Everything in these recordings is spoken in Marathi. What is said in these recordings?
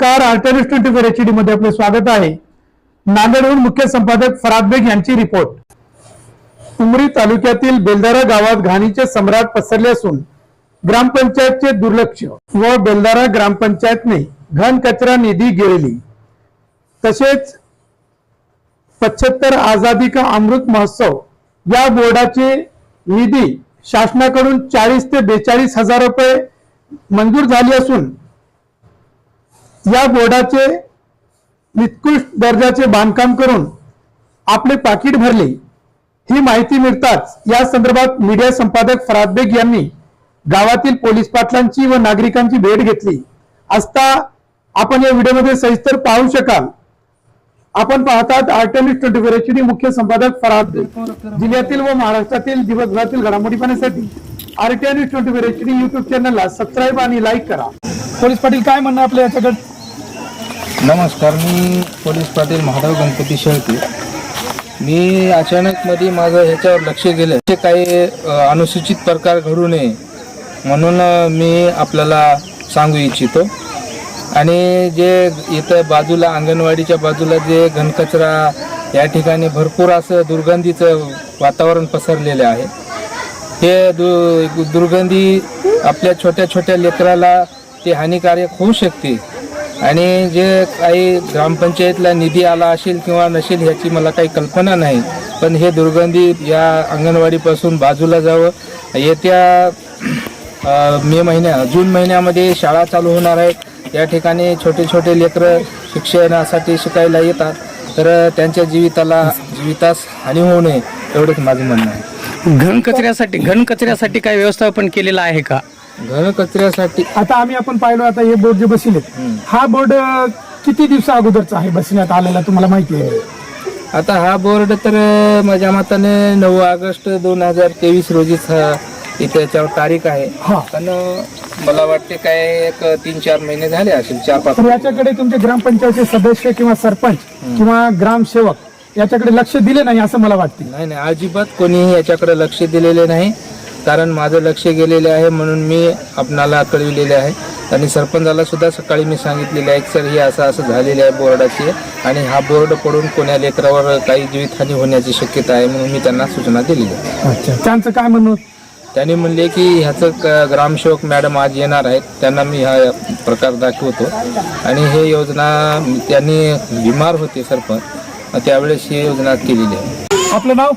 नमस्कार आर्टनिस्ट ट्वेंटी फोर एच डी मध्ये आपले स्वागत आहे. नांदेडहून मुख्य संपादक फराद बेग यांची रिपोर्ट. उमरी तालुक्यातील बेलदारा गावात घाणीचे सम्राट पसरले असून ग्रामपंचायतचे दुर्लक्ष व बेलदारा ग्रामपंचायतने घन कचरा निधी गेलेली तसेच पंच्याहत्तर आझादी का अमृत महोत्सव या बोर्डाचे निधी शासनाकडून चाळीस ते बेचाळीस हजार रुपये मंजूर झाली असून या बोर्डाचे निकृष्ट दर्जाचे बांधकाम करून आपले पाकिट भरले. ही माहिती मिळताच या संदर्भात मीडिया संपादक फराद बेग यांनी गावातील पोलीस पाटलांची व नागरिकांची भेट घेतली. असता आपण या व्हिडिओमध्ये सविस्तर पाहू शकाल. आपण पाहतात आर्टनिस्ट ट्वेंटी फोर एच डी मुख्य संपादक फराद बेग. जिल्ह्यातील व महाराष्ट्रातील दिवसभरातील घडामोडी पाहण्यासाठी RTI twenty four H D YouTube चॅनलला सबस्क्राईब आणि लाईक करा. पोलीस पाटील काय म्हणणं आपल्या याच्याकडे? नमस्कार मी पोलीस पाटील महादेव गणपती शेळके. मी अचानक मध्ये माझं ह्याच्यावर लक्ष गेलं. ते काही अ, अनुसूचित प्रकार घडू नये म्हणून अ, मी आपल्याला सांगू इच्छितो. आणि जे इथं बाजूला अंगणवाडीच्या बाजूला जे घनकचरा या ठिकाणी भरपूर असं दुर्गंधीचं वातावरण पसरलेलं आहे. हे दु दुर्गंधी आपल्या छोट्या छोट्या लेकराला ते हानिकारक होऊ शकते. आणि जे काही ग्रामपंचायतला निधी आला असेल किंवा नसेल ह्याची मला काही कल्पना नाही पण हे दुर्गंधी या अंगणवाडीपासून बाजूला जावं. येत्या मे महिन्या जून महिन्यामध्ये शाळा चालू होणार आहेत. या ठिकाणी छोटे छोटे लेकरं शिक्षणासाठी शिकायला येतात. तर त्यांच्या जीविताला जीवितास हानी होऊ नये एवढंच माझं म्हणणं आहे. घनकचऱ्यासाठी घनकचऱ्यासाठी काय व्यवस्थापन केलेलं आहे का? घन कचऱ्यासाठी आता आम्ही आपण पाहिलो आता हे बोर्ड जे बसलेत हा बोर्ड किती दिवसा अगोदरचा आहे बसण्यात आलेला तुम्हाला माहिती आहे? आता हा बोर्ड तर माझ्या मताने नऊ ऑगस्ट दोन हजार तेवीस रोजीच हा इथे याच्यावर तारीख आहे. हा. पण मला वाटते काय एक तीन चार महिने झाले असेल चार पाच तर याच्याकडे तुमचे ग्रामपंचायतचे सदस्य किंवा सरपंच किंवा ग्रामसेवक याच्याकडे लक्ष दिले नाही असं मला वाटते. नाही नाही अजिबात कोणीही याच्याकडे लक्ष दिलेले नाही. कारण माझं लक्ष गेलेले आहे म्हणून मी आपणाला कळविलेले आहे. आणि सरपंचाला सुद्धा सकाळी मी सांगितलेले आहे सर हे असं असं झालेले आहे बोर्डाची आणि हा बोर्ड पडून कोण्या लेकरावर काही जीवितहानी होण्याची शक्यता आहे म्हणून मी त्यांना सूचना दिलेली आहे. अच्छा. त्यांचं काय म्हणणं? होतं? त्यांनी म्हणले की ह्याचं क- ग्रामसेवक मॅडम आज येणार आहेत त्यांना मी हा प्रकार दाखवतो. आणि हे योजना त्यांनी बिमार होते सरपंच त्यावेळेस ही योजना केलेली आहे. आपलं नाव?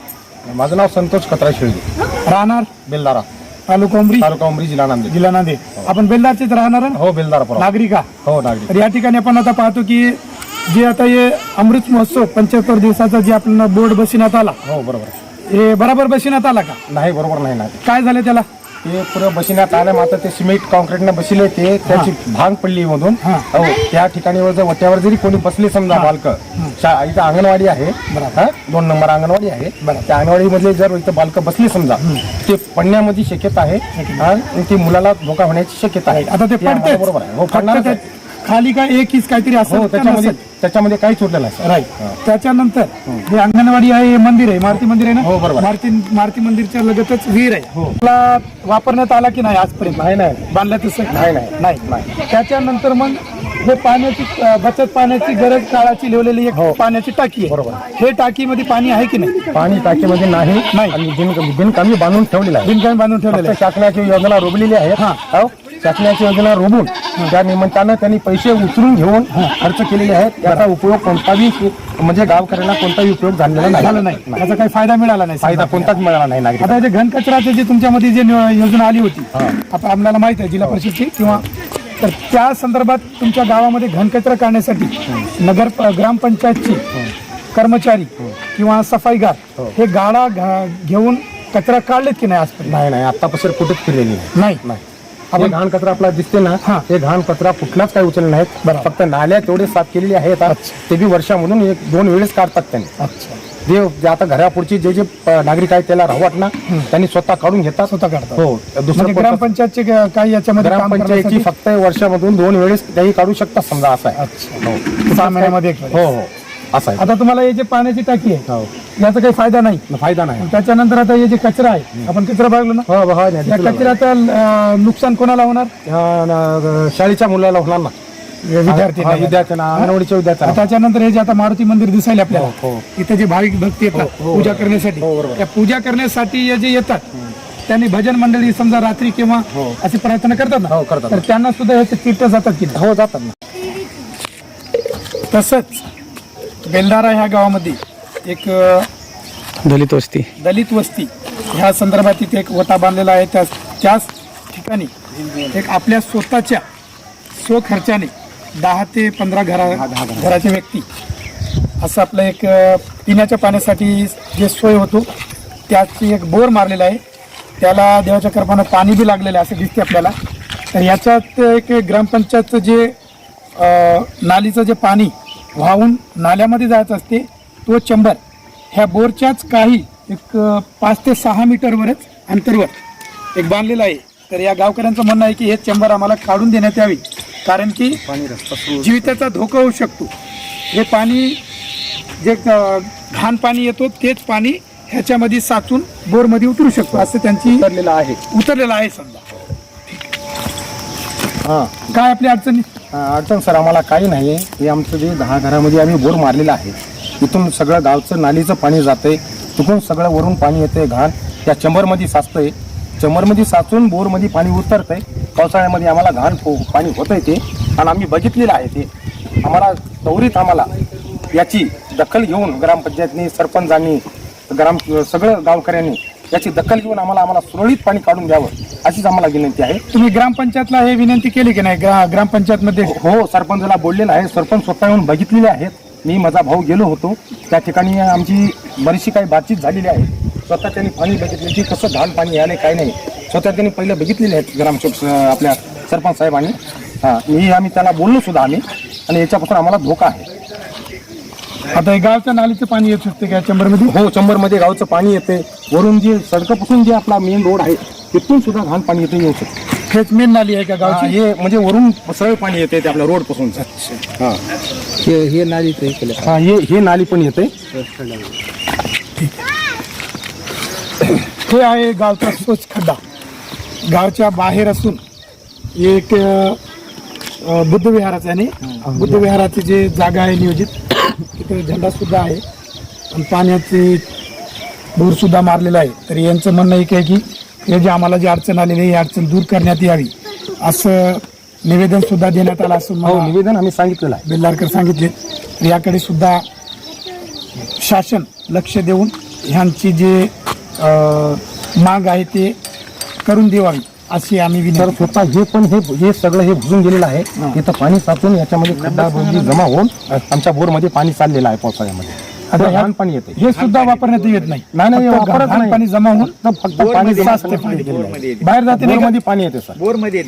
माझं नाव संतोष कत्रा शेळगे. राहणार? बेलदारा. तालुका उमरी? तालुका उमरी जिल्हा नांदेड. जिल्हा नांदेड. आपण बेलदारचेच राहणार ना? हो बेलदारा नागरिका हो नागरिक. तर या ठिकाणी आपण आता पाहतो की जे आता हे अमृत महोत्सव पंच्याहत्तर दिवसाचा जे आपल्याला बोर्ड बसविण्यात आला हो बरोबर. हे बरोबर बसविण्यात आला का? नाही बरोबर नाही ना काय झालं त्याला? ते पुढं बसण्यात आलं मात्र ते सिमेंट कॉन्क्रीटनं बसले ते त्याची भांग पडली मधून हा. हो त्या ठिकाणी वर जर वट्यावर जरी कोणी बसले समजा बालक इथं अंगणवाडी आहे हा, दोन नंबर अंगणवाडी आहे. त्या अंगणवाडी मधले जर इथं बालक बसले समजा ते पडण्यामध्ये शक्यता आहे आणि ते मुलाला धोका होण्याची शक्यता आहे. आता ते. बरोबर आहे. हो आहे. खाली काय एकच काहीतरी असं हो त्याच्यामध्ये त्याच्यामध्ये काहीच उरलेलं नाही सर. राईट त्याच्यानंतर जे अंगणवाडी आहे हे मंदिर आहे मारुती मंदिर आहे ना हो, बरोबर. मारुती मारुती मंदिरच्या लगतच विहीर आहे हो. त्याला वापरण्यात आला की नाही आजपर्यंत नाही नाही बांधलं तसं नाही, नाही. नाही त्याच्यानंतर मग हे पाण्याची अं, बचत पाण्याची गरज काळाची लिहिलेली एक पाण्याची टाकी आहे बरोबर. हे टाकीमध्ये पाणी आहे की नाही पाणी टाकीमध्ये नाही नाही. आणि बिन बिनकामी बांधून ठेवलेलं आहे बिनकामी बांधून ठेवलेलं फक्त शासनाची योजना रोबलेली आहे हा. हो. शासनाची योजना रोबून त्या निमित्तानं त्यांनी पैसे उचलून घेऊन खर्च केलेले आहेत. याचा उपयोग कोणताही म्हणजे गावकऱ्यांना कोणताही उपयोग झालेला नाही त्याचा काही फायदा मिळाला नाही. फायदा कोणताच मिळाला नाही नागरिक आता जे घन कचऱ्याचे जे तुमच्यामध्ये जे योजना आली होती आता आपल्याला माहीत आहे जिल्हा परिषदची किंवा तर त्या संदर्भात तुमच्या गावामध्ये घन कचरा काढण्यासाठी नगर ग्रामपंचायतची कर्मचारी किंवा सफाईगार हे. गाडा घेऊन कचरा काढलेत की नाही आजपर्यंत? नाही नाही. आतापासून कुठेच फिरलेली नाही. नाही. आपण घाण कचरा आपला दिसते ना हा. घाण कचरा कुठलाच काही उचलले नाहीत बरोबर. फक्त नाल्या तेवढे साफ केलेली आहेत ते बी वर्षामधून एक दोन वेळेस काढतात त्यांनी. जे आता घरापुढची जे जे नागरिक आहेत त्याला राहू वाटणार त्यांनी स्वतः काढून घेतात. स्वतः काढतात. हो. दुसरं म्हणजे कोणतं- ग्रामपंचायतचे काही याच्यामध्ये ग्रामपंचायतची फक्त वर्षामधून दोन वेळेस काही काढू शकतात समजा असं आहे. हो. हो हो. असं आहे. आता तुम्हाला हे जे पाण्याची टाकी आहे हो. याचा काही फायदा नाही. फायदा नाही. त्याच्यानंतर आता हे जे कचरा आहे आपण कचरा बघलो ना? हो हो नाही या दिसलं कचऱ्याचं अं, नुकसान कोणाला होणार? न- शाळेच्या मुलाला होणार ना. विद्यार्थी हा, विद्यार्थ्यांना अंगणवाडीच्या विद्यार्थ्यांना. त्याच्यानंतर हे जे आता मारुती मंदिर दिसायला आपल्याला हो, इथे जे भाविक भक्ती येतात पूजा करण्यासाठी. त्या पूजा करण्यासाठी हे जे येतात त्यांनी भजन मंडळी समजा रात्री किंवा अशी प्रार्थना करतात ना हो, करतात. तर त्यांना सुद्धा ह्याचे तीर्थ जातात की नाही? हो जातात ना. तसंच बेलदारा ह्या गावामध्ये एक दलित वस्ती. दलित वस्ती. ह्या संदर्भात इथे एक वटा बांधलेला आहे. त्या त्याच ठिकाणी एक आपल्या स्वतःच्या स्वखर्चाने दहा ते पंधरा घरा घराचे व्यक्ती असं आपलं एक पिण्याच्या पाण्यासाठी जे सोय होतो त्याची एक बोर मारलेला आहे. त्याला देवाच्या कृपानं पाणी बी लागलेलं आहे असं दिसते आपल्याला. तर याच्यात एक ग्रामपंचायतचं जे नालीचं जे पाणी वाहून नाल्यामध्ये जायचं असते तो चंबर ह्या बोरच्याच काही एक पाच ते सहा मीटरवरच अंतरवर एक बांधलेलं आहे. तर या गावकऱ्यांचं म्हणणं आहे की हे चंबर आम्हाला काढून देण्यात यावी कारण की जीविताचा धोका होऊ शकतो. हे पाणी जे घाण पाणी येतो तेच पाणी ह्याच्यामध्ये साचून बोरमध्ये उतरू शकतो असं त्यांची उतरलेलं आहे. उतरलेलं आहे समजा. हा. काय आपली अडचणी? अडचण सर आम्हाला काही नाही. हे आमचं जे दहा घरामध्ये आम्ही बोर मारलेलं आहे इथून सगळं गावचं नालीचं पाणी जाते तिथून सगळं वरून पाणी येते घाण. त्या चंबरमध्ये साचतंय. चंबरमध्ये साचून बोरमध्ये पाणी उतरतंय. पावसाळ्यामध्ये आम्हाला घाण पो- पाणी होतंय ते. आणि आम्ही बघितलेलं आहे ते. आम्हाला त्वरित आम्हाला याची दखल घेऊन ग्रामपंचायतनी सरपंचांनी ग्राम सगळं गावकऱ्यांनी याची दखल घेऊन आम्हाला आम्हाला सुरळीत पाणी काढून द्यावं अशीच आम्हाला विनंती आहे. तुम्ही ग्रामपंचायतला हे विनंती केली की नाही? ग्रा ग्रामपंचायतमध्ये हो सरपंचाला बोललेलं आहे. सरपंच स्वतः येऊन बघितलेले आहेत. मी माझा भाऊ गेलो होतो. त्या ठिकाणी आमची बरीचशी काही बातचीत झालेली आहे. स्वतः त्यांनी पाणी बघितले की कसं घाण पाणी आले काय नाही. स्वतः त्यांनी पहिले बघितलेले आहेत ग्रामसेवक आपल्या सरपंच साहेबांनी. हां मी आम्ही त्याला बोललो सुद्धा आम्ही. आणि याच्यापासून आम्हाला धोका आहे. आता हे गावच्या नालीचं पाणी येत शकते का चंबरमध्ये? हो चंबरमध्ये गावचं पाणी येते. वरून जे सडकापासून जे आपला मेन रोड आहे तिथून सुद्धा घाण पाणी येते येऊ शकते. हेच मेन नाली आहे का गावची? हे म्हणजे वरून सरळ पाणी येते ते आपल्या रोडपासून हा. हे हे नाली ते केलं हा हे हे नाली पण येते. हे आहे गावचा स्वच्छ खड्डा. गावच्या बाहेर असून एक बुद्ध विहाराचं आणि बुद्ध विहाराची जे जागा आहे नियोजित तिथे झेंडा सुद्धा आहे. आणि पाण्याचे बोर सुद्धा मारलेला आहे. तर यांचं म्हणणं एक आहे की हे जे आम्हाला जी अडचण आलेली आहे ही अडचण दूर करण्यात यावी. असं निवेदन सुद्धा देण्यात आलं असं हो मला निवेदन आम्ही सांगितलेलं आहे. बेल्लारकर सांगितले. तर याकडे सुद्धा शासन लक्ष देऊन ह्यांची जे अ, माग आहे ते करून देवावी. अशी आम्ही तर विनंती स्वतः हे पण हे हे सगळं हे बुजून गेलेलं आहे इथं पाणी साचून याच्यामध्ये खड्डा बोगदी जमा होऊन आमच्या बोरमध्ये पाणी चाललेलं आहे पावसाळ्यामध्ये. आता पाणी येते हे सुद्धा वापरण्यात येत नाही. नाही नाही फक्त वापरत घाण नाही. पाणी जमा होऊन फक्त फक्त पाणी साचते पाणी. पाणी बाहेर जाते नाही का? बोरमध्ये पाणी येते सर. बोरमध्ये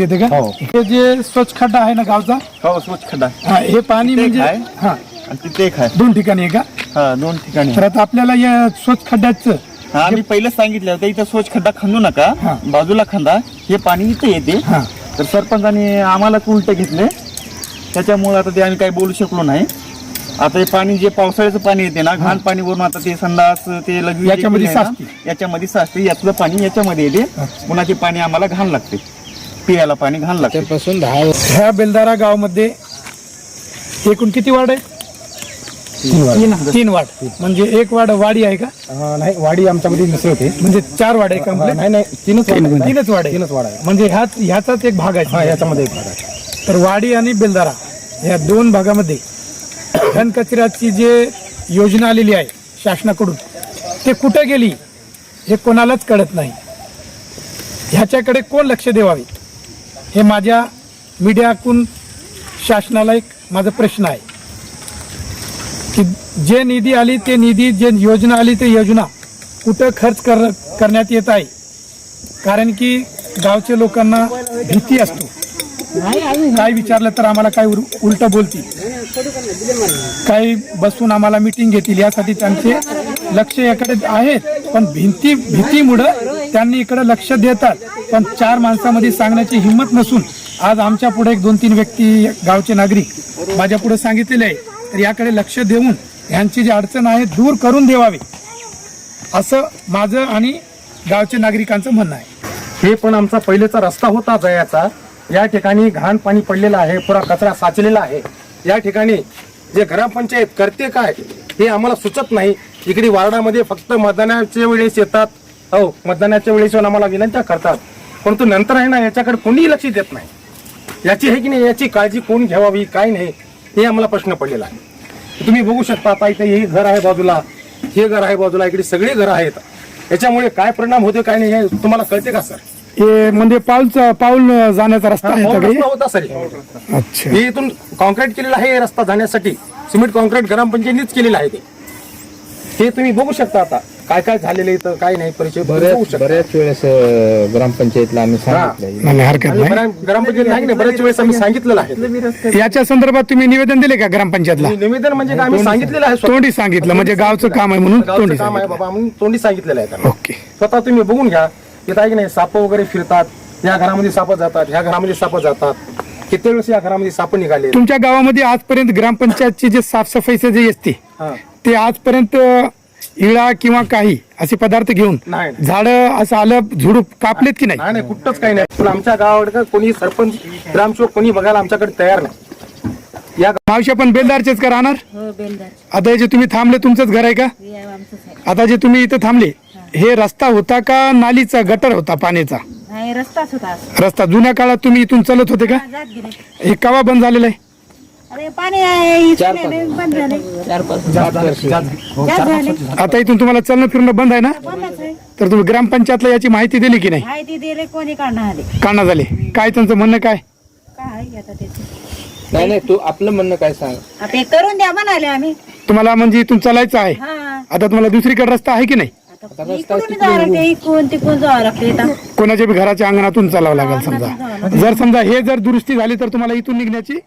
येते का? हो. हे जे स्वच्छ खड्डा आहे ना गावचा? हो स्वच्छ खड्डा. हा, हे पाणी म्हणजे आहे. हा. आणि तिथे एक आहे. दोन ठिकाणी आहे का? हा दोन ठिकाणी तर आता आपल्याला या स्वच्छ खड्ड्याचं आम्ही पहिलं सांगितलं होतं इथं स्वच्छ खड्डा खंदू नका. हा. बाजूला खंदा हे पाणी इथे येते. हा. तर सरपंचाने आम्हालाच उलट घेतले. त्याच्यामुळे आता ते आम्ही काही बोलू शकलो नाही. आता हे पाणी जे पावसाळ्याचं पाणी येते ना घाण पाणी वरून आता ते संडास ते लघवी याच्यामध्ये ना, साचते. याच्यामध्ये साचते. यातलं पाणी याच्यामध्ये येते. पुन्हा ते पाणी आम्हाला घाण लागते. पियाला पाणी घाण लागते. ह्या बेलदारा गावामध्ये एकूण किती वार्ड आहे? तीन वार्ड म्हणजे एक वार्ड वाडी आहे का? अं, नाही वाडी आमच्यामध्ये मिसळते म्हणजे चार वार्ड आहे नाही नाही तीनच वाड. तीनच वार्ड आहे तीनच वाड आहे म्हणजे ह्याच ह्याचाच एक भाग हा आहे याच्यामध्ये एक भाग आहे. तर वाडी आणि बेलदारा या दोन भागामध्ये घन कचऱ्याची जे योजना आलेली आहे शासनाकडून ते कुठे गेली हे कोणालाच कळत नाही. ह्याच्याकडे कोण लक्ष देवावे हे माझ्या मीडियाकून शासनाला एक माझा प्रश्न आहे. की जे निधी आली ते निधी जे योजना आली ते योजना कुठं खर्च कर करण्यात येत आहे. कारण की गावच्या लोकांना भीती असतो. काय विचारलं तर आम्हाला काय उलट बोलतील. काही बसून आम्हाला मिटिंग घेतील. यासाठी त्यांचे लक्ष याकडे आहेत. पण भिंती भीतीमुळं त्यांनी इकडे लक्ष देतात. पण चार माणसामध्ये सांगण्याची हिंमत नसून आज आमच्या पुढे एक दोन तीन व्यक्ती गावचे नागरिक माझ्या पुढे सांगितलेले आहे. तर याकडे लक्ष देऊन ह्यांची जी अडचण आहे दूर करून देवावी. असं माझं आणि गावच्या नागरिकांचं म्हणणं आहे. हे पण आमचा पहिलेचा रस्ता होता जयाचा. या ठिकाणी घाण पाणी पडलेलं आहे पुरा कचरा साचलेला आहे. या ठिकाणी जे ग्रामपंचायत करते काय हे आम्हाला सुचत नाही. इकडे वार्डामध्ये फक्त मतदानाच्या वेळेस येतात. हो मतदानाच्या वेळेस येऊन आम्हाला विनंत्या करतात. परंतु नंतर आहे ना याच्याकडे कोणीही लक्ष देत नाही. याची आहे की नाही याची काळजी कोण घ्यावावी काय नाही. हे आम्हाला प्रश्न पडलेला आहे. तुम्ही बघू शकता आता इथे हे घर आहे बाजूला हे घर आहे बाजूला इकडे सगळे घर आहेत. याच्यामुळे काय परिणाम होते काय नाही हे तुम्हाला कळते का सर? हे म्हणजे पाऊलचा पाऊल जाण्याचा रस्ता आहे पाऊल सगळे रस्ता होता सर. अच्छा. हे इथून कॉन्क्रीट केलेलं आहे हे रस्ता जाण्यासाठी. सिमेंट कॉन्क्रीट ग्रामपंचायतीच केलेलं आहे ते. हे तुम्ही बघू शकता आता. काय काय झालेलं आहे इथं? काय नाही परिचय बऱ्याच शकता. बऱ्याच वेळेस अं, ग्रामपंचायतला आम्ही सांगितलं नाही हरकत आणि नाही. ग्रामपंचायत नाही बऱ्याच वेळेस आम्ही सांगितलेलं आहे. याच्या संदर्भात तुम्ही निवेदन दिले का ग्रामपंचायतला? निवेदन म्हणजे काय? आम्ही सांगितलेलं आहे स्वतः. तोंडी सांगितलं म्हणजे गावचं काम आहे म्हणून गावचं तोंडी काम आहे सांगितलं. बाबा म्हणून तोंडी सांगितलेलं आहे त्यांना. ओके. स्वतः तुम्ही बघून घ्या. इथं आहे की नाही साप वगैरे फिरतात. या घरामध्ये साप जातात ह्या घरामध्ये साप जातात. किती वेळेस या घरामध्ये साप निघाले? तुमच्या गावामध्ये आजपर्यंत ग्रामपंचायतची जे साफसफाईचे जे असते हा. ते आजपर्यंत इळा किंवा काही असे पदार्थ घेऊन नाही झाड असं आलं झुडूप कापलेत की नाही? नाही नाही कुठंच काही नाही. पण आमच्या गावाकडे कोणी सरपंच ग्रामसेवक कोणी बघायला आमच्याकडे तयार नाही. या मावशी आपण बेलदारचेच का राहणार? हो बेलदार. आता जे तुम्ही थांबले तुमचंच घर आहे का? हे आमचंच आहे आता जे तुम्ही इथं थांबले हे. रस्ता होता का नालीचा गटर होता पाण्याचा? नाही रस्ताच होता. असं. रस्ता जुन्या काळात तुम्ही इथून चलत होते का? हा, जात गेले. हे कवा बंद झालेलं आहे? अरे पाणी आहे इथं नाही, बंद झाले. जात झाले आता इथून तुम्हाला चलणं फिरणं बंद आहे ना? बंदच आहे. तर तुम्ही ग्रामपंचायतला याची माहिती दिली की नाही? माहिती दिले कोणी काढणार आले? काना झाले. काय त्यांचं म्हणणं काय? काय आता त्याचं? नाही नाही तू आपलं म्हणणं काय सांग? आता हे करून द्या म्हणाले आम्ही. तुम्हाला म्हणजे इथून चालायचं आहे. हा. आता तुम्हाला दुसरीकडे रस्ता आहे की नाही? आता इकडून जावं लागते इकडून तिकडून जावं लागते इथं. कोणाच्या बी घराच्या अंगणातून चालावं लागेल समजा. जर समजा हे जर दुरुस्ती झाली तर तुम्हाला इथून निघण्याची